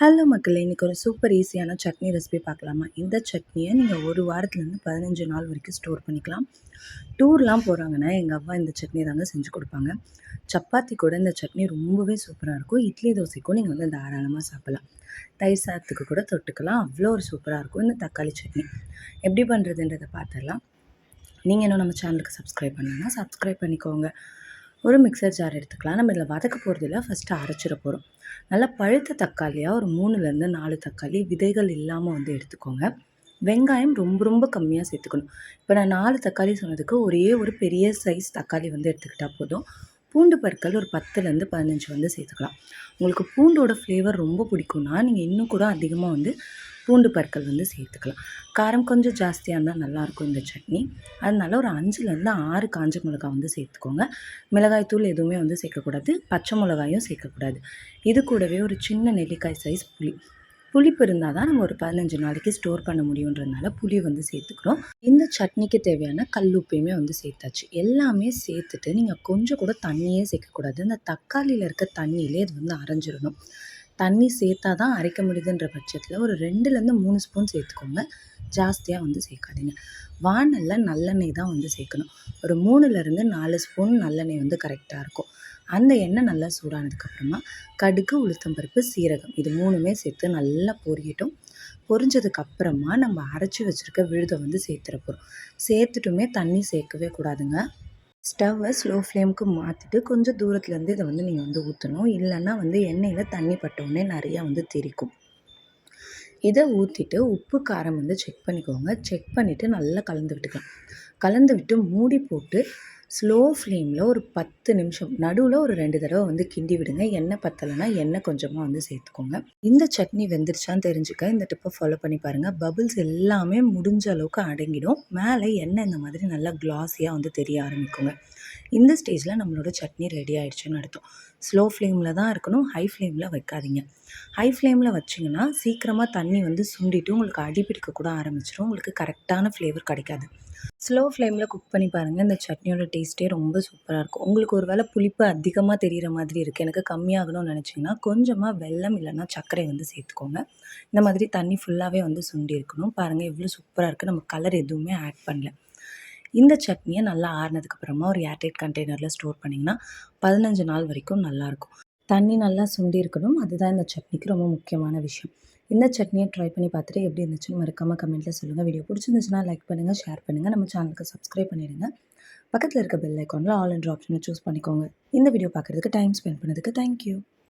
Hello மக்களே இன்றைக்கி ஒரு சூப்பர் ஈஸியான சட்னி ரெசிபி பார்க்கலாமா? இந்த சட்னியை நீங்கள் ஒரு வாரத்துலேருந்து பதினஞ்சு நாள் வரைக்கும் ஸ்டோர் பண்ணிக்கலாம். டூர்லாம் போகிறாங்கன்னா எங்கள் அவ்வா இந்த சட்னி தாங்க செஞ்சு கொடுப்பாங்க. சப்பாத்தி கூட இந்த சட்னி ரொம்பவே சூப்பராக இருக்கும். இட்லி தோசைக்கும் நீங்கள் வந்து தாராளமாக சாப்பிட்லாம். தயிர் சாதத்துக்கு கூட தொட்டுக்கலாம். அவ்வளோ ஒரு சூப்பராக இருக்கும் இந்த தக்காளி சட்னி. எப்படி பண்ணுறதுன்றதை பார்த்துடலாம். நீங்கள் இன்னும் நம்ம சேனலுக்கு சப்ஸ்கிரைப் பண்ணணும்னா சப்ஸ்கிரைப் பண்ணிக்கோங்க. ஒரு மிக்சர் ஜார் எடுத்துக்கலாம். நம்ம இதில் வதக்க போகிறதில்ல ஃபஸ்ட்டு அரைச்சிட போகிறோம் நல்லா பழுத்த தக்காளியாக ஒரு மூணுலேருந்து நாலு தக்காளி விதைகள் இல்லாமல் வந்து எடுத்துக்கோங்க. வெங்காயம் ரொம்ப ரொம்ப கம்மியாக சேர்த்துக்கணும். இப்போ நான் நாலு தக்காளி சொன்னதுக்கு ஒரே ஒரு பெரிய சைஸ் தக்காளி வந்து எடுத்துக்கிட்டால் போதும். பூண்டு பற்கள் ஒரு பத்துலேருந்து பதினஞ்சு வந்து சேர்த்துக்கலாம். உங்களுக்கு பூண்டோட ஃப்ளேவர் ரொம்ப பிடிக்கும்னா நீங்கள் இன்னும் கூட அதிகமாக வந்து பூண்டு பற்கள் வந்து சேர்த்துக்கலாம். காரம் கொஞ்சம் ஜாஸ்தியாக இருந்தால் நல்லாயிருக்கும் இந்த சட்னி. அதனால ஒரு அஞ்சுலேருந்து ஆறு காஞ்ச மிளகாய் வந்து சேர்த்துக்கோங்க. மிளகாய் தூள் எதுவுமே வந்து சேர்க்கக்கூடாது. பச்சை மிளகாயும் சேர்க்கக்கூடாது. இது கூடவே ஒரு சின்ன நெல்லிக்காய் சைஸ் புளி. புளிப்பு இருந்தால் தான் நம்ம ஒரு பதினஞ்சு நாளைக்கு ஸ்டோர் பண்ண முடியுன்றதுனால புளி வந்து சேர்த்துக்கிறோம். இந்த சட்னிக்கு தேவையான கல்லுப்பையுமே வந்து சேர்த்தாச்சு. எல்லாமே சேர்த்துட்டு நீங்கள் கொஞ்சம் கூட தண்ணியே சேர்க்கக்கூடாது. இந்த தக்காளியில் இருக்க தண்ணியிலே இது வந்து அரைஞ்சிடணும். தண்ணி சேர்த்தா தான் அரைக்க முடியுதுன்ற பட்சத்தில் ஒரு ரெண்டுலேருந்து மூணு ஸ்பூன் சேர்த்துக்கோங்க. ஜாஸ்தியாக வந்து சேர்க்காதீங்க. வானலில் நல்லெண்ணெய் தான் வந்து சேர்க்கணும். ஒரு மூணுலேருந்து நாலு ஸ்பூன் நல்லெண்ணெய் வந்து கரெக்டாக இருக்கும். அந்த எண்ணெய் நல்லா சூடானதுக்கப்புறமா கடுகு உளுத்தம்பருப்பு சீரகம் இது மூணுமே சேர்த்து நல்லா பொரியட்டும் பொரிஞ்சதுக்கப்புறமா நம்ம அரைச்சி வச்சுருக்க விழுதை வந்து சேர்த்துற போகிறோம் சேர்த்துட்டுமே தண்ணி சேர்க்கவே கூடாதுங்க. ஸ்டவ்வை ஸ்லோ ஃப்ளேமுக்கு மாற்றிட்டு கொஞ்சம் தூரத்துலேருந்து இதை வந்து நீங்கள் வந்து ஊற்றணும் இல்லைன்னா வந்து எண்ணெயில் தண்ணி பட்டவுடனே நிறையா வந்து தெரிக்கும். இதை ஊற்றிட்டு உப்பு காரம் வந்து செக் பண்ணிக்கோங்க. செக் பண்ணிவிட்டு நல்லா கலந்து விட்டுக்கலாம். கலந்து விட்டு மூடி போட்டு ஸ்லோ ஃப்ளேமில் ஒரு பத்து நிமிஷம் நடுவில் ஒரு ரெண்டு தடவை வந்து கிண்டி விடுங்க. எண்ணெய் பத்தலைன்னா எண்ணெய் கொஞ்சமாக வந்து சேர்த்துக்கோங்க. இந்த சட்னி வெந்துருச்சான்னு தெரிஞ்சுக்க இந்த டிப்பை ஃபாலோ பண்ணி பாருங்கள் பபுள்ஸ் எல்லாமே முடிஞ்ச அளவுக்கு அடங்கிடும். மேலே எண்ணெய் இந்த மாதிரி நல்லா கிளாஸியாக வந்து தெரிய ஆரம்பிக்குங்க. இந்த ஸ்டேஜில் நம்மளோட சட்னி ரெடி ஆகிடுச்சுன்னு அர்த்தம். ஸ்லோ ஃப்ளேமில் தான் இருக்கணும் ஹை ஃப்ளேமில் வைக்காதீங்க. ஹை ஃப்ளேமில் வச்சிங்கன்னா சீக்கிரமாக தண்ணி வந்து சுண்டிட்டு உங்களுக்கு அடிப்பிடிக்க கூட ஆரம்பிச்சிடும் உங்களுக்கு கரெக்டான ஃப்ளேவர் கிடைக்காது. ஸ்லோ ஃப்ளேமில் குக் பண்ணி பாருங்கள் இந்த சட்னியோட டேஸ்ட்டே ரொம்ப சூப்பராக இருக்கும். உங்களுக்கு ஒரு வேளை புளிப்பு அதிகமாக தெரிகிற மாதிரி இருக்குது எனக்கு கம்மியாகணும்னு நினச்சிங்கன்னா கொஞ்சமாக வெல்லம் இல்லைன்னா சர்க்கரை வந்து சேர்த்துக்கோங்க. இந்த மாதிரி தண்ணி ஃபுல்லாகவே வந்து சுண்டி இருக்கணும் பாருங்கள் எவ்வளோ சூப்பராக இருக்குது நம்ம கலர் எதுவுமே ஆட் பண்ணல. இந்த சட்னியை நல்லா ஆறுனதுக்கப்புறமா ஒரு ஏர்டைட் கண்டெய்னரில் ஸ்டோர் பண்ணிங்கன்னா பதினஞ்சு நாள் வரைக்கும் நல்லாயிருக்கும் தண்ணி நல்லா சுண்டி இருக்கணும். அதுதான் இந்த சட்னிக்கு ரொம்ப முக்கியமான விஷயம். இந்த சட்னியை ட்ரை பண்ணி பார்த்துட்டு எப்படி இருந்துச்சுன்னு மறக்காமல் கமெண்ட்டில் சொல்லுங்கள் வீடியோ பிடிச்சிருந்துச்சுன்னா லைக் பண்ணுங்கள் ஷேர் பண்ணுங்கள் நம்ம சேனலுக்கு சப்ஸ்கிரைப் பண்ணிடுங்க. பக்கத்தில் இருக்க பெல் ஐக்கானில் ஆல் என்ற ஆப்ஷனை சூஸ் பண்ணிக்கோங்க. இந்த வீடியோ பார்க்குறதுக்கு டைம் ஸ்பெண்ட் பண்ணதுக்கு தேங்க்யூ